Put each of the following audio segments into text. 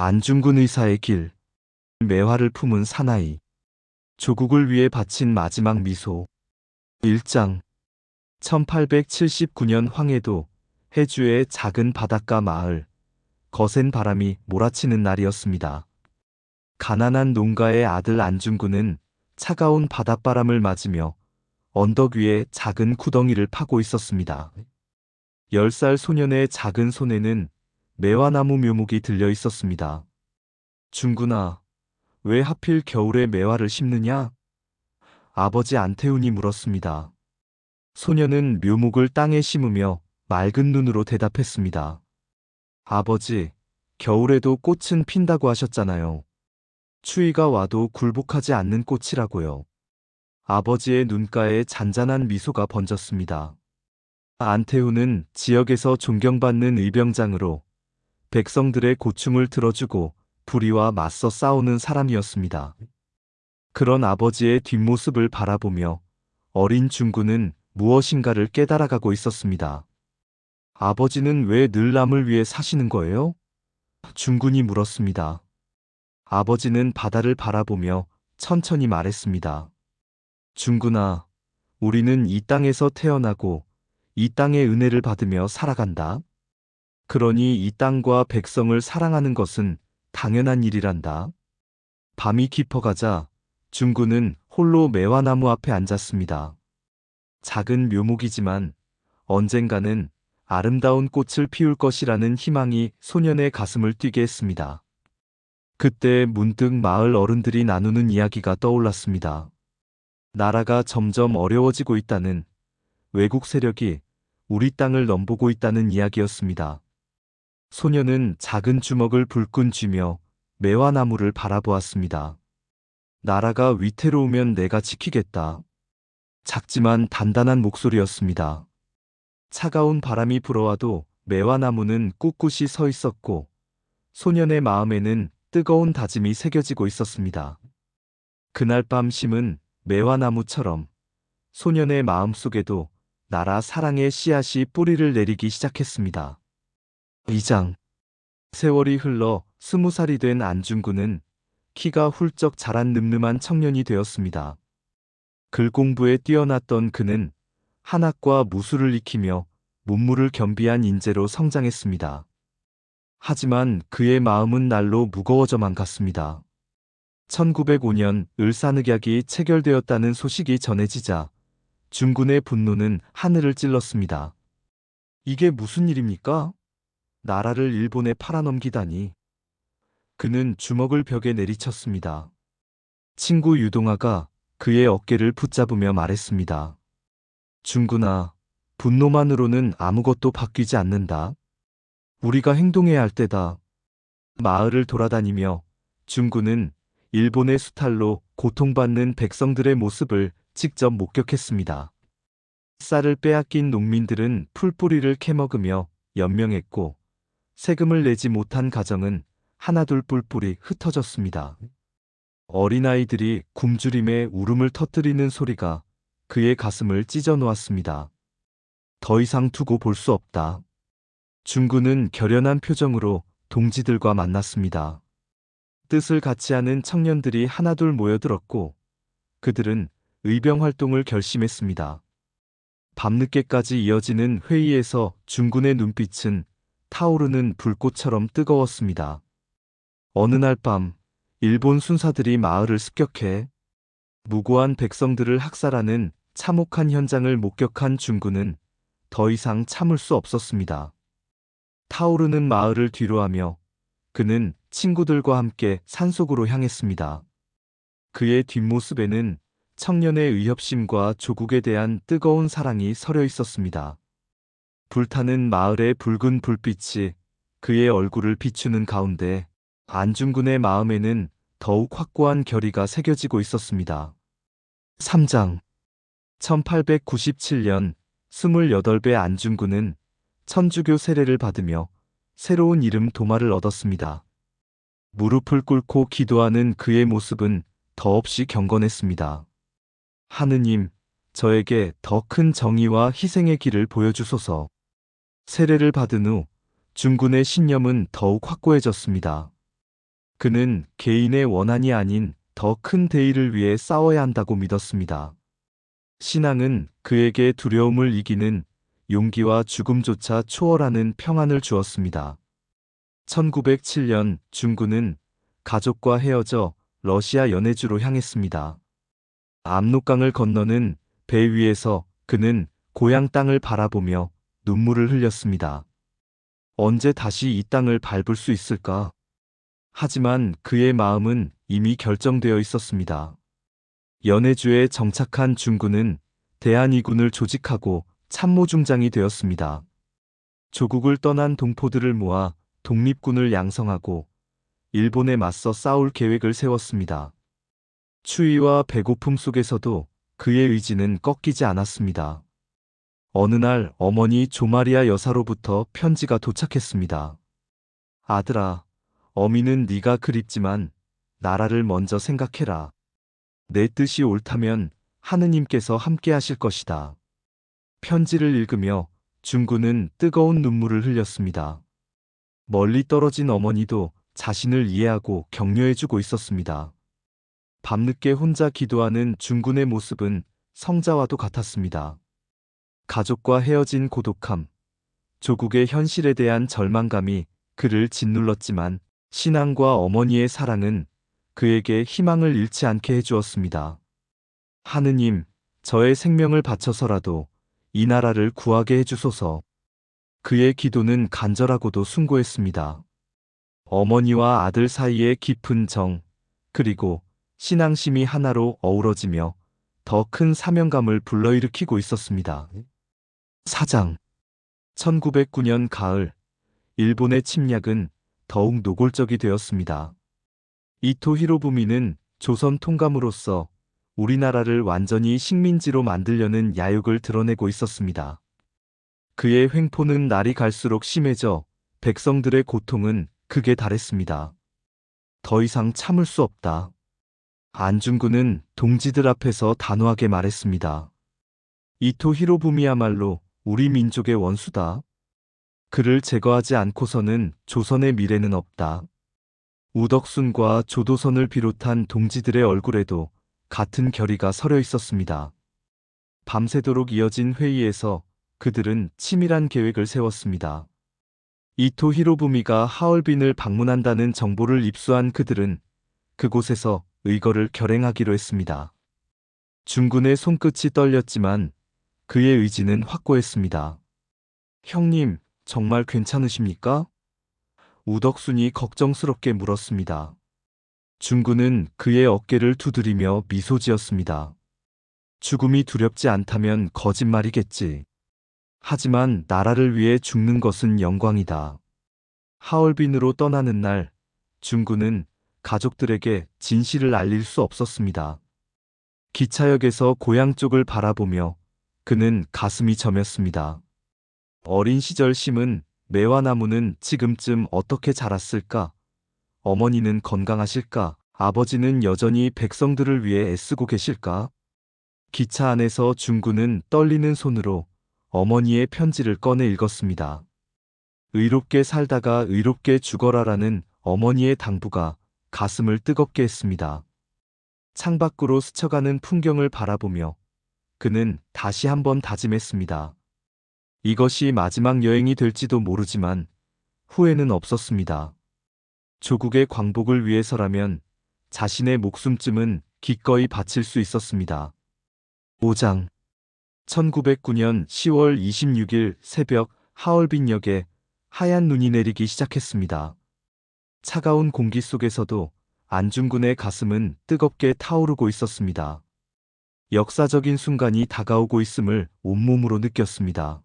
안중근 의사의 길. 매화를 품은 사나이. 조국을 위해 바친 마지막 미소. 1장. 1879년 황해도 해주의 작은 바닷가 마을. 거센 바람이 몰아치는 날이었습니다. 가난한 농가의 아들 안중근은 차가운 바닷바람을 맞으며 언덕 위에 작은 구덩이를 파고 있었습니다. 10살 소년의 작은 손에는 매화나무 묘목이 들려 있었습니다. 중구나, 왜 하필 겨울에 매화를 심느냐? 아버지 안태훈이 물었습니다. 소년은 묘목을 땅에 심으며 맑은 눈으로 대답했습니다. 아버지, 겨울에도 꽃은 핀다고 하셨잖아요. 추위가 와도 굴복하지 않는 꽃이라고요. 아버지의 눈가에 잔잔한 미소가 번졌습니다. 안태훈은 지역에서 존경받는 의병장으로 백성들의 고충을 들어주고 불의와 맞서 싸우는 사람이었습니다. 그런 아버지의 뒷모습을 바라보며 어린 중구는 무엇인가를 깨달아가고 있었습니다. 아버지는 왜 늘 남을 위해 사시는 거예요? 중군이 물었습니다. 아버지는 바다를 바라보며 천천히 말했습니다. 중군아, 우리는 이 땅에서 태어나고 이 땅의 은혜를 받으며 살아간다. 그러니 이 땅과 백성을 사랑하는 것은 당연한 일이란다. 밤이 깊어가자 중구는 홀로 매화나무 앞에 앉았습니다. 작은 묘목이지만 언젠가는 아름다운 꽃을 피울 것이라는 희망이 소년의 가슴을 뛰게 했습니다. 그때 문득 마을 어른들이 나누는 이야기가 떠올랐습니다. 나라가 점점 어려워지고 있다는 외국 세력이 우리 땅을 넘보고 있다는 이야기였습니다. 소녀는 작은 주먹을 불끈 쥐며 매화나무를 바라보았습니다. 나라가 위태로우면 내가 지키겠다. 작지만 단단한 목소리였습니다. 차가운 바람이 불어와도 매화나무는 꿋꿋이 서 있었고 소년의 마음에는 뜨거운 다짐이 새겨지고 있었습니다. 그날 밤 심은 매화나무처럼 소년의 마음 속에도 나라 사랑의 씨앗이 뿌리를 내리기 시작했습니다. 2장 세월이 흘러 스무 살이 된 안중근은 키가 훌쩍 자란 늠름한 청년이 되었습니다. 글 공부에 뛰어났던 그는 한학과 무술을 익히며 문물을 겸비한 인재로 성장했습니다. 하지만 그의 마음은 날로 무거워져만 갔습니다. 1905년 을사늑약이 체결되었다는 소식이 전해지자 중군의 분노는 하늘을 찔렀습니다. 이게 무슨 일입니까? 나라를 일본에 팔아넘기다니. 그는 주먹을 벽에 내리쳤습니다. 친구 유동아가 그의 어깨를 붙잡으며 말했습니다. 중구나, 분노만으로는 아무것도 바뀌지 않는다. 우리가 행동해야 할 때다. 마을을 돌아다니며 중구는 일본의 수탈로 고통받는 백성들의 모습을 직접 목격했습니다. 쌀을 빼앗긴 농민들은 풀뿌리를 캐먹으며 연명했고 세금을 내지 못한 가정은 하나둘 뿔뿔이 흩어졌습니다. 어린아이들이 굶주림에 울음을 터뜨리는 소리가 그의 가슴을 찢어 놓았습니다. 더 이상 두고 볼 수 없다. 중구는 결연한 표정으로 동지들과 만났습니다. 뜻을 같이 하는 청년들이 하나둘 모여들었고 그들은 의병 활동을 결심했습니다. 밤늦게까지 이어지는 회의에서 중군의 눈빛은 타오르는 불꽃처럼 뜨거웠습니다. 어느 날 밤, 일본 순사들이 마을을 습격해 무고한 백성들을 학살하는 참혹한 현장을 목격한 중군은 더 이상 참을 수 없었습니다. 타오르는 마을을 뒤로하며 그는 친구들과 함께 산속으로 향했습니다. 그의 뒷모습에는 청년의 의협심과 조국에 대한 뜨거운 사랑이 서려 있었습니다. 불타는 마을의 붉은 불빛이 그의 얼굴을 비추는 가운데 안중근의 마음에는 더욱 확고한 결의가 새겨지고 있었습니다. 3장 1897년 28배 안중근은 천주교 세례를 받으며 새로운 이름 도마를 얻었습니다. 무릎을 꿇고 기도하는 그의 모습은 더없이 경건했습니다. 하느님, 저에게 더 큰 정의와 희생의 길을 보여주소서. 세례를 받은 후 중군의 신념은 더욱 확고해졌습니다. 그는 개인의 원한이 아닌 더 큰 대의를 위해 싸워야 한다고 믿었습니다. 신앙은 그에게 두려움을 이기는 용기와 죽음조차 초월하는 평안을 주었습니다. 1907년 중군은 가족과 헤어져 러시아 연해주로 향했습니다. 압록강을 건너는 배 위에서 그는 고향 땅을 바라보며 눈물을 흘렸습니다. 언제 다시 이 땅을 밟을 수 있을까? 하지만 그의 마음은 이미 결정되어 있었습니다. 연해주에 정착한 중군은 대한이군을 조직하고 참모중장이 되었습니다. 조국을 떠난 동포들을 모아 독립군을 양성하고 일본에 맞서 싸울 계획을 세웠습니다. 추위와 배고픔 속에서도 그의 의지는 꺾이지 않았습니다. 어느 날 어머니 조마리아 여사로부터 편지가 도착했습니다. 아들아, 어미는 네가 그립지만 나라를 먼저 생각해라. 내 뜻이 옳다면 하느님께서 함께 하실 것이다. 편지를 읽으며 중구는 뜨거운 눈물을 흘렸습니다. 멀리 떨어진 어머니도 자신을 이해하고 격려해주고 있었습니다. 밤늦게 혼자 기도하는 중군의 모습은 성자와도 같았습니다. 가족과 헤어진 고독함, 조국의 현실에 대한 절망감이 그를 짓눌렀지만 신앙과 어머니의 사랑은 그에게 희망을 잃지 않게 해주었습니다. 하느님, 저의 생명을 바쳐서라도 이 나라를 구하게 해주소서. 그의 기도는 간절하고도 숭고했습니다. 어머니와 아들 사이의 깊은 정, 그리고 신앙심이 하나로 어우러지며 더 큰 사명감을 불러일으키고 있었습니다. 사장 1909년 가을, 일본의 침략은 더욱 노골적이 되었습니다. 이토 히로부미는 조선 통감으로서 우리나라를 완전히 식민지로 만들려는 야욕을 드러내고 있었습니다. 그의 횡포는 날이 갈수록 심해져 백성들의 고통은 극에 달했습니다. 더 이상 참을 수 없다. 안중근은 동지들 앞에서 단호하게 말했습니다. 이토 히로부미야말로 우리 민족의 원수다. 그를 제거하지 않고서는 조선의 미래는 없다. 우덕순과 조도선을 비롯한 동지들의 얼굴에도 같은 결의가 서려 있었습니다. 밤새도록 이어진 회의에서 그들은 치밀한 계획을 세웠습니다. 이토 히로부미가 하얼빈을 방문한다는 정보를 입수한 그들은 그곳에서 의거를 결행하기로 했습니다. 중군의 손끝이 떨렸지만 그의 의지는 확고했습니다. 형님, 정말 괜찮으십니까? 우덕순이 걱정스럽게 물었습니다. 중군은 그의 어깨를 두드리며 미소 지었습니다. 죽음이 두렵지 않다면 거짓말이겠지. 하지만 나라를 위해 죽는 것은 영광이다. 하얼빈으로 떠나는 날, 중군은 가족들에게 진실을 알릴 수 없었습니다. 기차역에서 고향 쪽을 바라보며 그는 가슴이 저몄습니다. 어린 시절 심은 매화 나무는 지금쯤 어떻게 자랐을까? 어머니는 건강하실까? 아버지는 여전히 백성들을 위해 애쓰고 계실까? 기차 안에서 중구는 떨리는 손으로 어머니의 편지를 꺼내 읽었습니다. 의롭게 살다가 의롭게 죽어라라는 어머니의 당부가 가슴을 뜨겁게 했습니다. 창밖으로 스쳐가는 풍경을 바라보며 그는 다시 한번 다짐했습니다. 이것이 마지막 여행이 될지도 모르지만 후회는 없었습니다. 조국의 광복을 위해서라면 자신의 목숨쯤은 기꺼이 바칠 수 있었습니다. 5장 1909년 10월 26일 새벽 하얼빈역에 하얀 눈이 내리기 시작했습니다. 차가운 공기 속에서도 안중근의 가슴은 뜨겁게 타오르고 있었습니다. 역사적인 순간이 다가오고 있음을 온몸으로 느꼈습니다.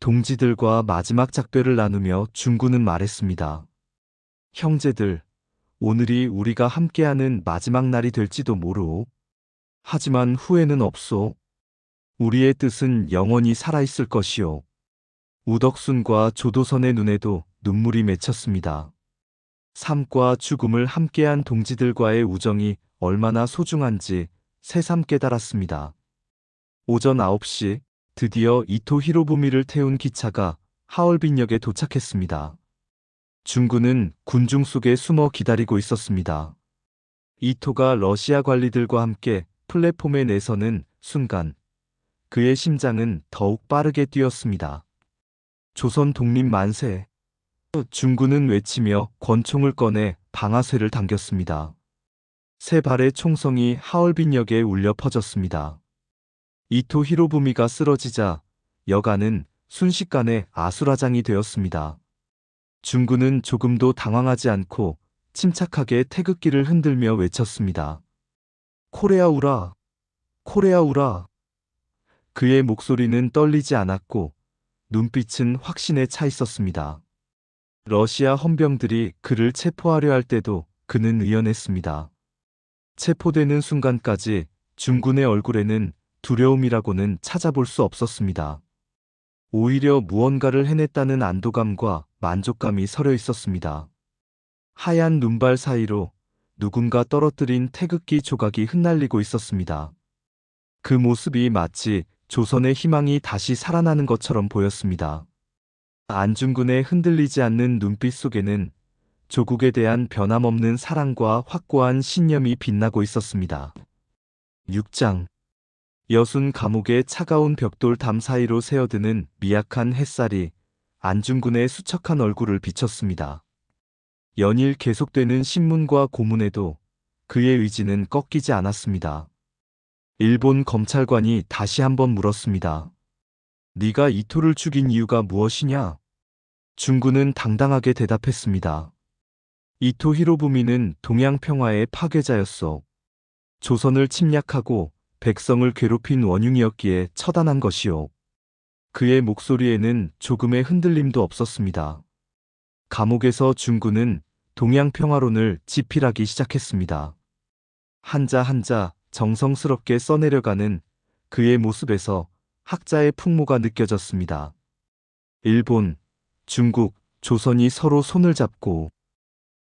동지들과 마지막 작별을 나누며 중군은 말했습니다. 형제들, 오늘이 우리가 함께하는 마지막 날이 될지도 모르오. 하지만 후회는 없소. 우리의 뜻은 영원히 살아있을 것이오. 우덕순과 조도선의 눈에도 눈물이 맺혔습니다. 삶과 죽음을 함께한 동지들과의 우정이 얼마나 소중한지 새삼 깨달았습니다. 오전 9시 드디어 이토 히로부미를 태운 기차가 하얼빈역에 도착했습니다. 중군은 군중 속에 숨어 기다리고 있었습니다. 이토가 러시아 관리들과 함께 플랫폼에 내서는 순간 그의 심장은 더욱 빠르게 뛰었습니다. 조선 독립 만세. 중군은 외치며 권총을 꺼내 방아쇠를 당겼습니다. 세 발의 총성이 하얼빈역에 울려 퍼졌습니다. 이토 히로부미가 쓰러지자 여가는 순식간에 아수라장이 되었습니다. 중군은 조금도 당황하지 않고 침착하게 태극기를 흔들며 외쳤습니다. 코레아우라! 코레아우라! 그의 목소리는 떨리지 않았고 눈빛은 확신에 차 있었습니다. 러시아 헌병들이 그를 체포하려 할 때도 그는 의연했습니다. 체포되는 순간까지 중군의 얼굴에는 두려움이라고는 찾아볼 수 없었습니다. 오히려 무언가를 해냈다는 안도감과 만족감이 서려 있었습니다. 하얀 눈발 사이로 누군가 떨어뜨린 태극기 조각이 흩날리고 있었습니다. 그 모습이 마치 조선의 희망이 다시 살아나는 것처럼 보였습니다. 안중근의 흔들리지 않는 눈빛 속에는 조국에 대한 변함없는 사랑과 확고한 신념이 빛나고 있었습니다. 6장 여순 감옥의 차가운 벽돌 담 사이로 새어드는 미약한 햇살이 안중근의 수척한 얼굴을 비쳤습니다. 연일 계속되는 신문과 고문에도 그의 의지는 꺾이지 않았습니다. 일본 검찰관이 다시 한번 물었습니다. 네가 이토를 죽인 이유가 무엇이냐? 중군은 당당하게 대답했습니다. 이토 히로부미는 동양 평화의 파괴자였소. 조선을 침략하고 백성을 괴롭힌 원흉이었기에 처단한 것이오. 그의 목소리에는 조금의 흔들림도 없었습니다. 감옥에서 중군은 동양 평화론을 지필하기 시작했습니다. 한자 한자 정성스럽게 써내려가는 그의 모습에서 학자의 풍모가 느껴졌습니다. 일본, 중국, 조선이 서로 손을 잡고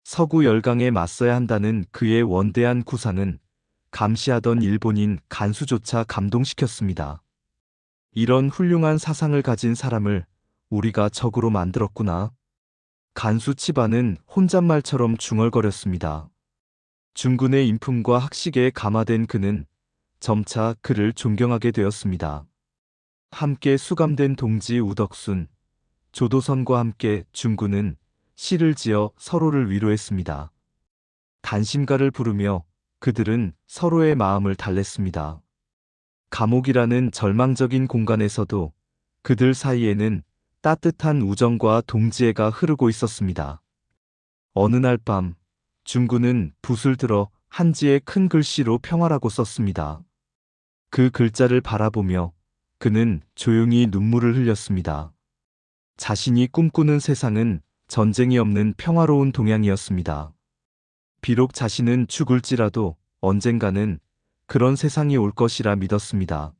서구 열강에 맞서야 한다는 그의 원대한 구상은 감시하던 일본인 간수조차 감동시켰습니다. 이런 훌륭한 사상을 가진 사람을 우리가 적으로 만들었구나. 간수 치바는 혼잣말처럼 중얼거렸습니다. 중군의 인품과 학식에 감화된 그는 점차 그를 존경하게 되었습니다. 함께 수감된 동지 우덕순, 조도선과 함께 중군은 시를 지어 서로를 위로했습니다. 단심가를 부르며 그들은 서로의 마음을 달랬습니다. 감옥이라는 절망적인 공간에서도 그들 사이에는 따뜻한 우정과 동지애가 흐르고 있었습니다. 어느 날 밤, 중군은 붓을 들어 한지에 큰 글씨로 평화라고 썼습니다. 그 글자를 바라보며 그는 조용히 눈물을 흘렸습니다. 자신이 꿈꾸는 세상은 전쟁이 없는 평화로운 동양이었습니다. 비록 자신은 죽을지라도 언젠가는 그런 세상이 올 것이라 믿었습니다.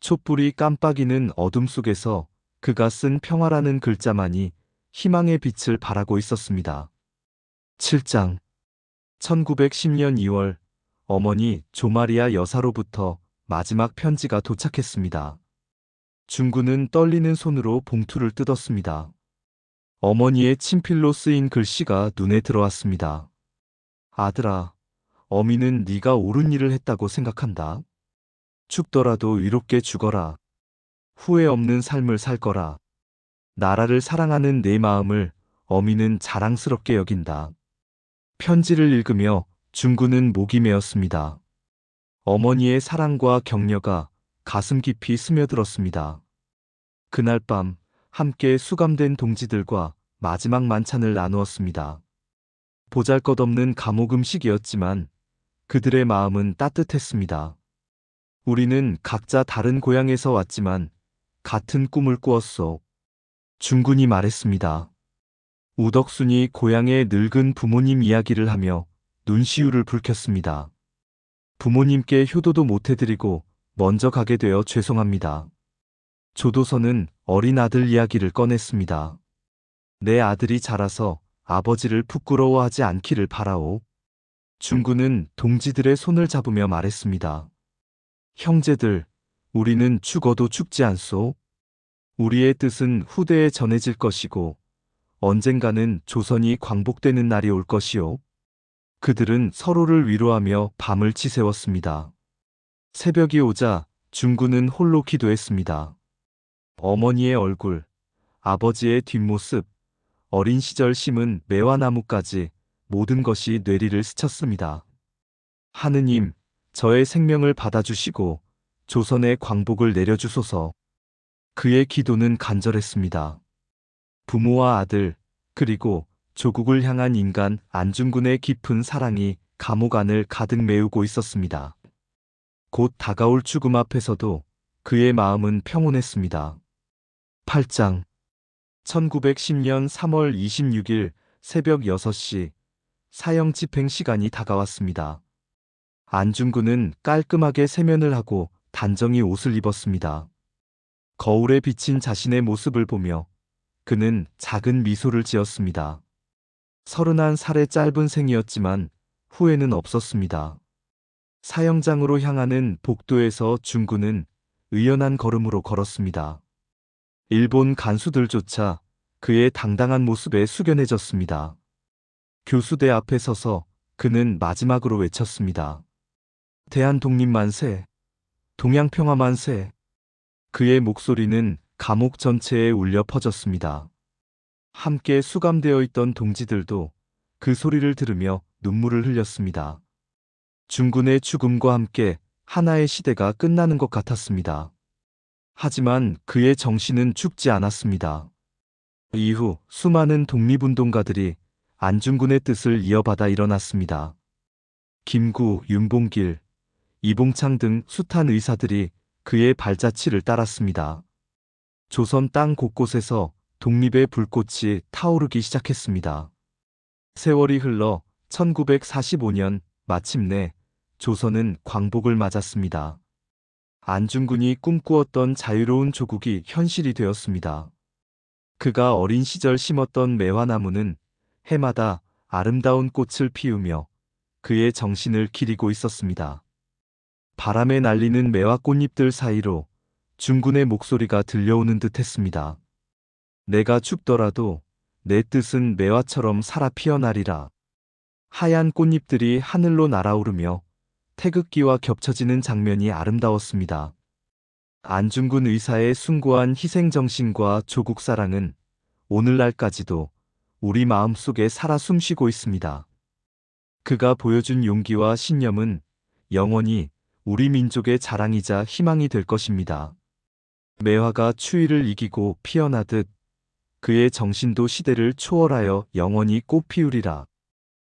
촛불이 깜빡이는 어둠 속에서 그가 쓴 평화라는 글자만이 희망의 빛을 발하고 있었습니다. 7장 1910년 2월 어머니 조마리아 여사로부터 마지막 편지가 도착했습니다. 중구는 떨리는 손으로 봉투를 뜯었습니다. 어머니의 친필로 쓰인 글씨가 눈에 들어왔습니다. 아들아, 어미는 네가 옳은 일을 했다고 생각한다. 죽더라도 위롭게 죽어라. 후회 없는 삶을 살 거라. 나라를 사랑하는 내 마음을 어미는 자랑스럽게 여긴다. 편지를 읽으며 중구는 목이 메었습니다. 어머니의 사랑과 격려가 가슴 깊이 스며들었습니다. 그날 밤 함께 수감된 동지들과 마지막 만찬을 나누었습니다. 보잘 것 없는 감옥 음식이었지만 그들의 마음은 따뜻했습니다. 우리는 각자 다른 고향에서 왔지만 같은 꿈을 꾸었소. 중군이 말했습니다. 우덕순이 고향의 늙은 부모님 이야기를 하며 눈시울을 붉혔습니다. 부모님께 효도도 못해드리고 먼저 가게 되어 죄송합니다. 조도선은 어린 아들 이야기를 꺼냈습니다. 내 아들이 자라서 아버지를 부끄러워하지 않기를 바라오. 중구는 동지들의 손을 잡으며 말했습니다. 형제들, 우리는 죽어도 죽지 않소. 우리의 뜻은 후대에 전해질 것이고, 언젠가는 조선이 광복되는 날이 올 것이요. 그들은 서로를 위로하며 밤을 치새웠습니다. 새벽이 오자 중구는 홀로 기도했습니다. 어머니의 얼굴, 아버지의 뒷모습, 어린 시절 심은 매화나무까지 모든 것이 뇌리를 스쳤습니다. 하느님, 저의 생명을 받아주시고 조선의 광복을 내려주소서. 그의 기도는 간절했습니다. 부모와 아들, 그리고 조국을 향한 인간 안중근의 깊은 사랑이 감옥 안을 가득 메우고 있었습니다. 곧 다가올 죽음 앞에서도 그의 마음은 평온했습니다. 8장 1910년 3월 26일 새벽 6시 사형 집행 시간이 다가왔습니다. 안중근은 깔끔하게 세면을 하고 단정히 옷을 입었습니다. 거울에 비친 자신의 모습을 보며 그는 작은 미소를 지었습니다. 서른한 살의 짧은 생이었지만 후회는 없었습니다. 사형장으로 향하는 복도에서 중구는 의연한 걸음으로 걸었습니다. 일본 간수들조차 그의 당당한 모습에 숙연해졌습니다. 교수대 앞에 서서 그는 마지막으로 외쳤습니다. 대한 독립 만세, 동양 평화 만세. 그의 목소리는 감옥 전체에 울려 퍼졌습니다. 함께 수감되어 있던 동지들도 그 소리를 들으며 눈물을 흘렸습니다. 중군의 죽음과 함께 하나의 시대가 끝나는 것 같았습니다. 하지만 그의 정신은 죽지 않았습니다. 이후 수많은 독립운동가들이 안중근의 뜻을 이어받아 일어났습니다. 김구, 윤봉길, 이봉창 등 숱한 의사들이 그의 발자취를 따랐습니다. 조선 땅 곳곳에서 독립의 불꽃이 타오르기 시작했습니다. 세월이 흘러 1945년 마침내 조선은 광복을 맞았습니다. 안중근이 꿈꾸었던 자유로운 조국이 현실이 되었습니다. 그가 어린 시절 심었던 매화나무는 해마다 아름다운 꽃을 피우며 그의 정신을 기리고 있었습니다. 바람에 날리는 매화 꽃잎들 사이로 중군의 목소리가 들려오는 듯 했습니다. 내가 죽더라도 내 뜻은 매화처럼 살아 피어나리라. 하얀 꽃잎들이 하늘로 날아오르며 태극기와 겹쳐지는 장면이 아름다웠습니다. 안중근 의사의 숭고한 희생정신과 조국 사랑은 오늘날까지도 우리 마음속에 살아 숨쉬고 있습니다. 그가 보여준 용기와 신념은 영원히 우리 민족의 자랑이자 희망이 될 것입니다. 매화가 추위를 이기고 피어나듯 그의 정신도 시대를 초월하여 영원히 꽃피우리라.